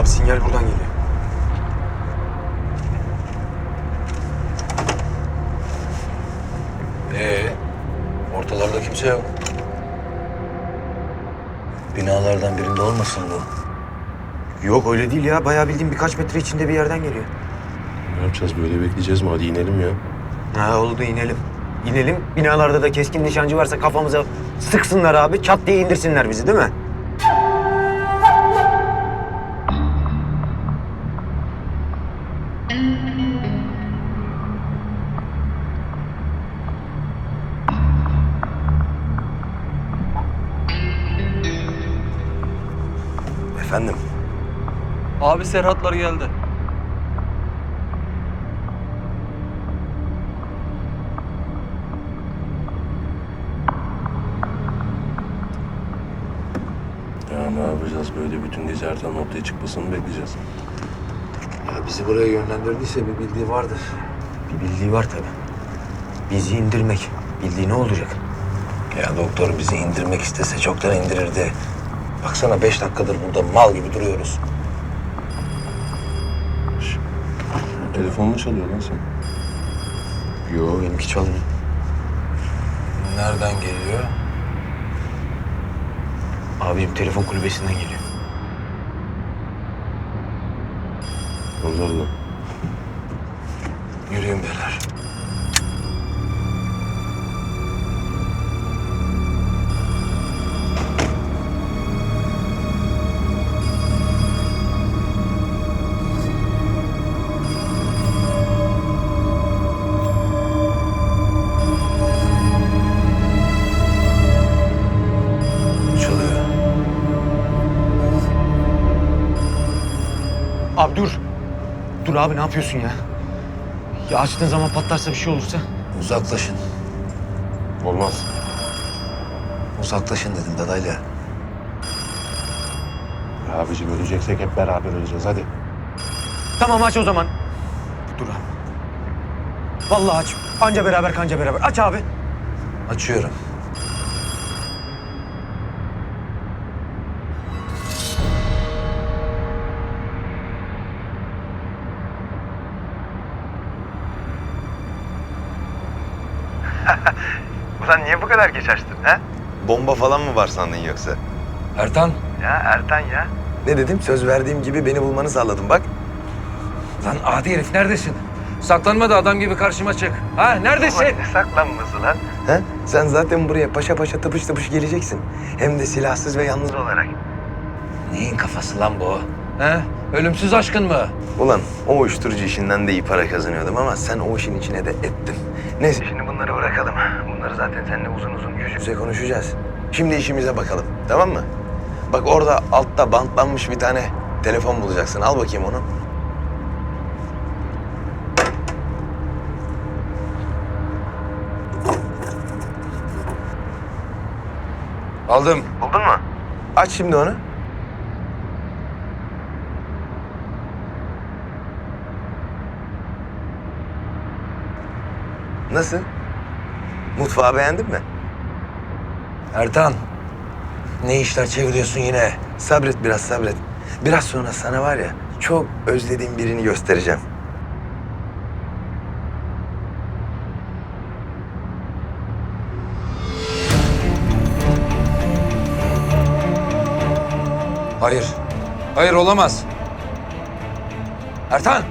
Abi sinyal buradan geliyor. Ee, ortalarda kimse yok. Binalardan birinde olmasın bu? Yok öyle değil ya. Bayağı bildiğim birkaç metre içinde bir yerden geliyor. Ne yapacağız böyle bekleyeceğiz mi? Hadi inelim ya. Ha oldu inelim. İnelim. Binalarda da keskin nişancı varsa kafamıza sıksınlar abi. Çat diye indirsinler bizi değil mi? Efendim? Abi Serhatlar geldi. Ya ne yapacağız böyle bütün gece Ertan'ın ortaya çıkmasını bekleyeceğiz. Bizi buraya yönlendirdiyse bir bildiği vardır. Bir bildiği var tabii. Bizi indirmek. Bildiği ne olacak? Ya doktor bizi indirmek istese çoktan indirirdi. Baksana beş dakikadır burada mal gibi duruyoruz. Telefon mu çalıyor lan sen? Yo benimki çalmıyor. Nereden geliyor? Abim telefon kulübesinden geliyor. Nazarla. Yürüyün beyler. Çalıyor. Abi dur. Dur abi ne yapıyorsun ya? Ya açtığın zaman patlarsa bir şey olursa? Uzaklaşın. Olmaz. Uzaklaşın dedim dadayla. Abicim öleceksek hep beraber öleceğiz hadi. Tamam aç o zaman. Dur abi. Vallahi aç. Anca beraber kanca beraber. Aç abi. Açıyorum. Ulan niye bu kadar geç açtın ha? Bomba falan mı var sandın yoksa? Ertan. Ya Ertan ya. Ne dedim? Söz verdiğim gibi beni bulmanı sağladım bak. Lan adi herif neredesin? Saklanma da adam gibi karşıma çık. Ha neredesin? Ulan ne saklanması lan? He? Sen zaten buraya paşa paşa tıpış tıpış geleceksin. Hem de silahsız ve yalnız olarak. Neyin kafası lan bu? Ha? Ölümsüz aşkın mı? Ulan o uyuşturucu işinden de iyi para kazanıyordum ama sen o işin içine de ettin. Neyse Şimdi bunları bırakalım. Bunları zaten seninle uzun uzun yüz yüze konuşacağız. Şimdi işimize bakalım tamam mı? Bak orada altta bantlanmış bir tane telefon bulacaksın. Al bakayım onu. Aldım. Buldun mu? Aç şimdi onu. Nasıl? Mutfağı beğendin mi? Ertan. Ne işler çeviriyorsun yine? Sabret biraz sabret. Biraz sonra sana var ya çok özlediğim birini göstereceğim. Hayır. Hayır olamaz. Ertan.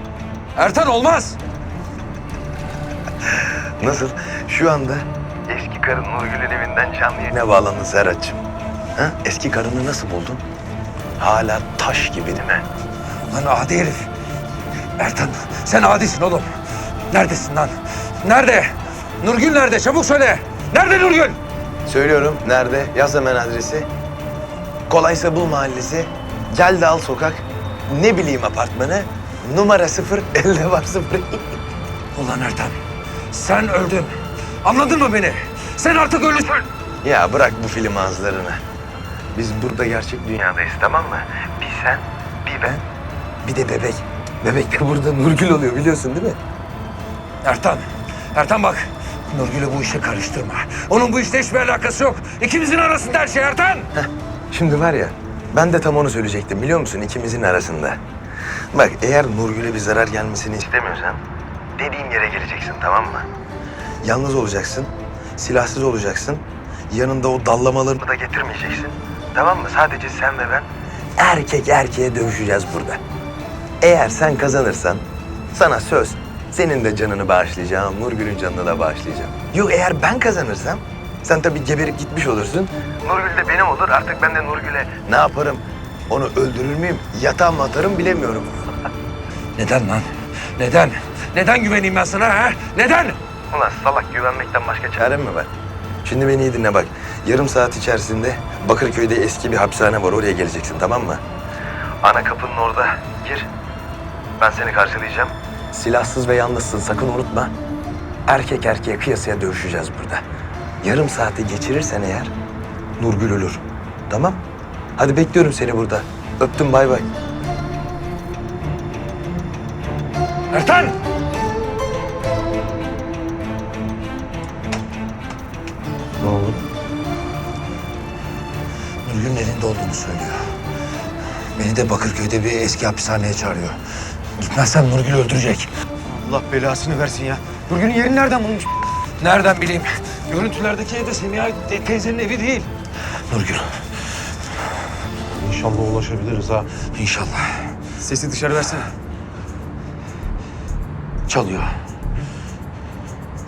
Ertan olmaz. Nasıl? Şu anda Eski karın Nurgül'ün evinden canlı yayın. ne bağlandın Serhat'cığım? Ha? Eski karını nasıl buldun? Hala taş gibi değil mi? Lan adi herif. Ertan sen adisin oğlum. Neredesin lan? Nerede? Nurgül nerede? Çabuk söyle. Nerede Nurgül? Söylüyorum. Nerede? Yaz hemen adresi. Kolaysa bul mahallesi. Gel de al sokak. Ne bileyim apartmanı. Numara sıfır, elde var sıfır. Ulan Ertan. Sen öldün. Anladın mı beni? Sen artık ölüsün. ya bırak bu film ağızlarını. Biz burada gerçek dünya. Dünyadayız tamam mı? Bir sen, bir ben. Bir de bebek. Bebek de burada Nurgül oluyor biliyorsun değil mi? Ertan. Ertan bak. Nurgül'ü bu işe karıştırma. Onun bu işte hiçbir alakası yok. İkimizin arasında her şey Ertan. Şimdi var ya Ben de tam onu söyleyecektim biliyor musun ikimizin arasında. Bak eğer Nurgül'e bir zarar gelmesini istemiyorsan dediğim yere geleceksin tamam mı? Yalnız olacaksın, silahsız olacaksın. Yanında o dallamalarını da getirmeyeceksin. Tamam mı? Sadece sen ve ben erkek erkeğe dövüşeceğiz burada. Eğer sen kazanırsan sana söz senin de canını bağışlayacağım, Nurgül'ün canını da bağışlayacağım. Yok eğer ben kazanırsam sen tabii geberip gitmiş olursun. Nurgül de benim olur. Artık ben de Nurgül'e ne yaparım? Onu öldürür müyüm? Yatağa mı atarım bilemiyorum. Neden lan? Neden? Neden güveneyim ben sana ha? Neden? Ulan salak güvenmekten başka çarem mi var? Şimdi beni iyi dinle bak. Yarım saat içerisinde Bakırköy'de eski bir hapishane var. Oraya geleceksin tamam mı? Ana kapının orada. Gir. Ben seni karşılayacağım. Silahsız ve yalnızsın sakın unutma. Erkek erkeğe kıyasıya dövüşeceğiz burada. Yarım saati geçirirsen eğer Nurgül ölür. Tamam? Hadi bekliyorum seni burada. Öptüm bay bay. Ertan! Ne oldu? Nurgül'ün elinde olduğunu söylüyor. Beni de Bakırköy'de bir eski hapishaneye çağırıyor. Gitmezsem Nurgül öldürecek. Allah belasını versin ya. Nurgül'ün yerini nereden bulmuş? Nereden bileyim? Görüntülerdeki ev de Semiha te- teyzenin evi değil. Nurgül, İnşallah ulaşabiliriz ha. inşallah. Sesi dışarı versene. Çalıyor.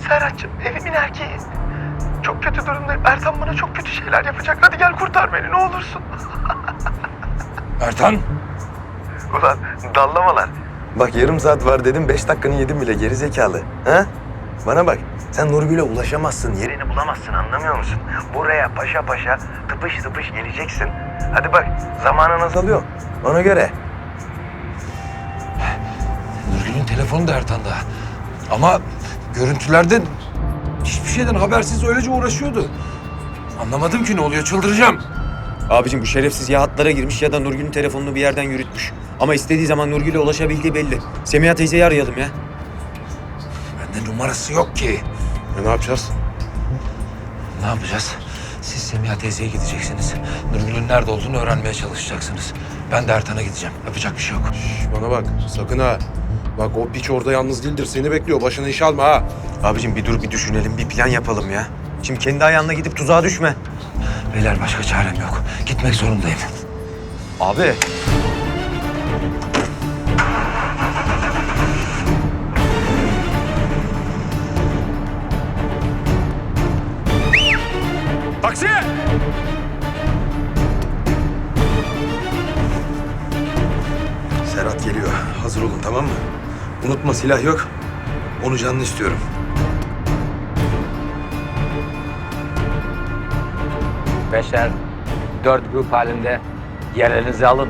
Serhat'cığım evimin erkeği. Çok kötü durumdayım. Ertan bana çok kötü şeyler yapacak. Hadi gel kurtar beni ne olursun. Ertan! Ulan dallamalar. Bak yarım saat var dedim. Beş dakikanı yedim bile geri zekalı. Ha? Bana bak. Sen Nurgül'e ulaşamazsın. Yerini bulamazsın anlamıyor musun? Buraya paşa paşa tıpış tıpış geleceksin. Hadi bak zamanın azalıyor. Ona göre. Nurgül'ün telefonu da Ertan'da. Ama görüntülerde hiçbir şeyden habersiz öylece uğraşıyordu. Anlamadım ki ne oluyor, çıldıracağım. Abicim bu şerefsiz ya hatlara girmiş ya da Nurgül'ün telefonunu bir yerden yürütmüş. Ama istediği zaman Nurgül'e ulaşabildiği belli. Semiha teyzeyi arayalım ya. Bende numarası yok ki. E ne yapacağız? Ne yapacağız? Siz Semiha teyzeye gideceksiniz. Nurgül'ün nerede olduğunu öğrenmeye çalışacaksınız. Ben de Ertan'a gideceğim. Yapacak bir şey yok. Şş, bana bak sakın ha. Bak o piç orada yalnız değildir. Seni bekliyor. Başına iş alma ha. Abicim bir dur bir düşünelim bir plan yapalım ya. Şimdi kendi ayağına gidip tuzağa düşme. Beyler başka çarem yok. Gitmek zorundayım. Abi. Taksi! Serhat geliyor. Hazır olun tamam mı? Unutma silah yok. Onu canlı istiyorum. Beşer dört grup halinde yerlerinizi alın.